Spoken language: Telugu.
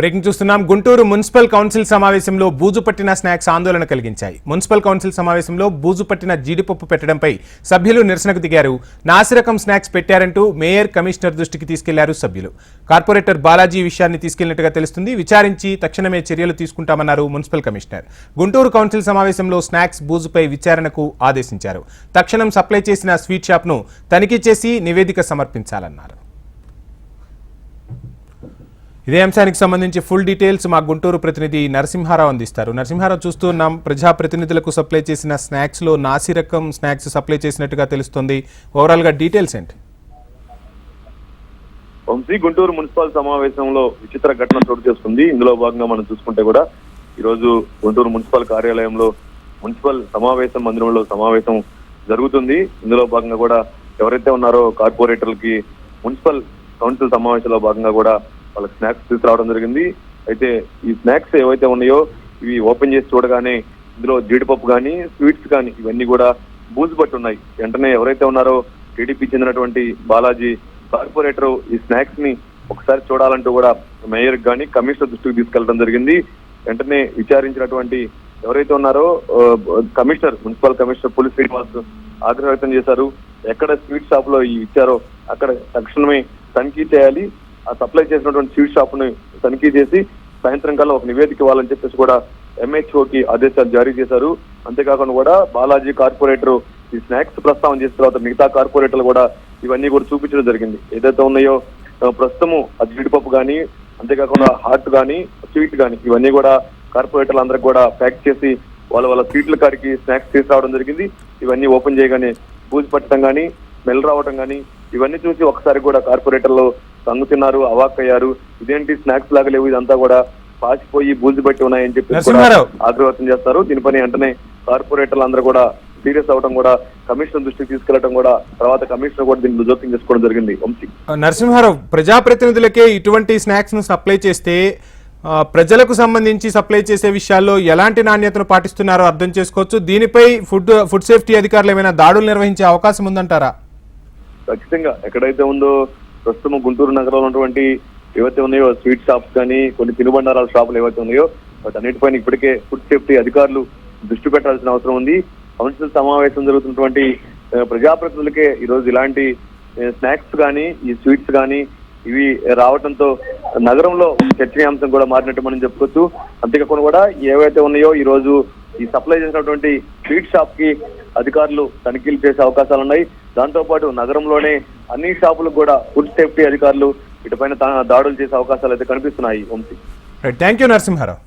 బ్రేకింగ్ చూస్తున్నాం. గుంటూరు మున్సిపల్ కౌన్సిల్ సమావేశంలో బూజు పట్టిన స్నాక్స్ ఆందోళన కలిగించాయి. మున్సిపల్ కౌన్సిల్ సమావేశంలో బూజు పట్టిన జీడిపప్పు పెట్టడంపై సభ్యులు నిరసనకు దిగారు. నాసిరకం స్నాక్స్ పెట్టారంటూ మేయర్ కమిషనర్ దృష్టికి తీసుకెళ్ళారు సభ్యులు. కార్పొరేటర్ బాలాజీ విషయాన్ని తీసుకెళ్ళినట్టుగా తెలుస్తుంది. విచారించి తక్షణమే చర్యలు తీసుకుంటామన్నారు మున్సిపల్ కమిషనర్. గుంటూరు కౌన్సిల్ సమావేశంలో స్నాక్స్ బూజుపై విచారణకు ఆదేశించారు. తక్షణం సప్లై చేసిన స్వీట్ షాప్ను తనిఖీ చేసి నివేదిక సమర్పించాలన్నారు. ఇదే అంశానికి సంబంధించి ఫుల్ డీటెయిల్స్ మా గుంటూరు ప్రతినిధి నరసింహారావు అందిస్తారు. నరసింహారావు చూస్తున్నాం ప్రజాప్రతినిధులకు సప్లై చేసిన స్నాక్స్లో నాసి రకం స్నాక్స్ సప్లై చేసినట్టుగా తెలుస్తుంది. ఓవరాల్గా డీటెయిల్స్ ఏంటి? వంశీ గుంటూరు మున్సిపల్ సమావేశంలో విచిత్ర ఘటన చోటు చేసుకుంది. ఇందులో భాగంగా మనం చూసుకుంటే కూడా ఈరోజు గుంటూరు మున్సిపల్ కార్యాలయంలో మున్సిపల్ సమావేశం మందిరంలో సమావేశం జరుగుతుంది. ఇందులో భాగంగా కూడా ఎవరైతే ఉన్నారో కార్పొరేటర్లకి మున్సిపల్ కౌన్సిల్ సమావేశంలో భాగంగా కూడా వాళ్ళకి స్నాక్స్ తీసుకురావడం జరిగింది. అయితే ఈ స్నాక్స్ ఏవైతే ఉన్నాయో ఇవి ఓపెన్ చేసి చూడగానే ఇందులో జీడిపప్పు కానీ స్వీట్స్ కానీ ఇవన్నీ కూడా బూజు పట్టి ఉన్నాయి. వెంటనే ఎవరైతే ఉన్నారో టీడీపీ చెందినటువంటి బాలాజీ కార్పొరేటర్ ఈ స్నాక్స్ని ఒకసారి చూడాలంటూ కూడా మేయర్ కానీ కమిషనర్ దృష్టికి తీసుకెళ్ళడం జరిగింది. వెంటనే విచారించినటువంటి ఎవరైతే ఉన్నారో కమిషనర్ మున్సిపల్ కమిషనర్ పులి శ్రీనివాస్ ఆగ్రహం వ్యక్తం చేశారు. ఎక్కడ స్వీట్ షాప్లో ఇచ్చారో అక్కడ తక్షణమే తనిఖీ చేయాలి. సప్లై చేసినటువంటి స్వీట్ షాప్ని తనిఖీ చేసి సాయంత్రం కల్లా ఒక నివేదిక ఇవ్వాలని చెప్పేసి కూడా MHO కి ఆదేశాలు జారీ చేశారు. అంతేకాకుండా కూడా బాలాజీ కార్పొరేటర్ ఈ స్నాక్స్ ప్రస్తావన చేసిన తర్వాత మిగతా కార్పొరేటర్లు కూడా ఇవన్నీ కూడా చూపించడం జరిగింది. ఏదైతే ఉన్నాయో ప్రస్తుతము ఆ జీడిపప్పు కానీ అంతేకాకుండా హాట్ కానీ స్వీట్ కానీ ఇవన్నీ కూడా కార్పొరేటర్లు అందరికి కూడా ప్యాక్ చేసి వాళ్ళ వాళ్ళ స్వీట్ల కాడికి స్నాక్స్ తీసుకురావడం జరిగింది. ఇవన్నీ ఓపెన్ చేయగానే బూజు పట్టడం కానీ స్మెల్ రావడం కానీ ఇవన్నీ చూసి ఒకసారి కూడా కార్పొరేటర్లు సంగుతున్నారు అవాక్కయ్యారు. ఇదేంటి స్నాక్స్ లాగా లేవు ఇదంతా కూడా పాసిపోయి బూజు పట్టి ఉన్నాయని చెప్పి. ఆగ్రహం చేస్తారు. దీనిపైన వెంటనే కార్పొరేటర్లు అందరూ కూడా సీరియస్ అవడం కూడా కమిషనర్ దృష్టికి తీసుకెళ్ళడం కూడా తర్వాత కమిషనర్ కూడా దీన్ని జోక్యం చేసుకోవడం జరిగింది. వంశీ. నరసింహారావు ప్రజాప్రతినిధులకే ఇటువంటి స్నాక్స్ను సప్లై చేస్తే ప్రజలకు సంబంధించి సప్లై చేసే విషయాల్లో ఎలాంటి నాణ్యతను పాటిస్తున్నారో అర్థం చేసుకోవచ్చు. దీనిపై ఫుడ్ ఫుడ్ సేఫ్టీ అధికారులు ఏమైనా దాడులు నిర్వహించే అవకాశం ఉందంటారా? ఖచ్చితంగా. ఎక్కడైతే ఉందో ప్రస్తుతం గుంటూరు నగరంలో ఉన్నటువంటి ఏవైతే ఉన్నాయో స్వీట్ షాప్స్ కానీ కొన్ని తినుబండారాల షాపులు ఏవైతే ఉన్నాయో వాటి అన్నిటిపైన ఇప్పటికే ఫుడ్ సేఫ్టీ అధికారులు దృష్టి పెట్టాల్సిన అవసరం ఉంది. కౌన్సిల్ సమావేశం జరుగుతున్నటువంటి ప్రజాప్రతినిధులకే ఈరోజు ఇలాంటి స్నాక్స్ కానీ ఈ స్వీట్స్ కానీ ఇవి రావడంతో నగరంలో చర్చనీయాంశం కూడా మారినట్టు మనం చెప్పుకోవచ్చు. అంతేకాకుండా కూడా ఏవైతే ఉన్నాయో ఈ రోజు ఈ సప్లై చేసినటువంటి స్వీట్ షాప్కి అధికారులు తనిఖీలు చేసే అవకాశాలు ఉన్నాయి దాంతో పాటు నగరంలోనే అన్ని షాపులకు కూడా ఫుడ్ సేఫ్టీ అధికారులు ఇటుపైన దాడులు చేసే అవకాశాలు అయితే కనిపిస్తున్నాయి వంశీ థ్యాంక్ యూ నరసింహారావు.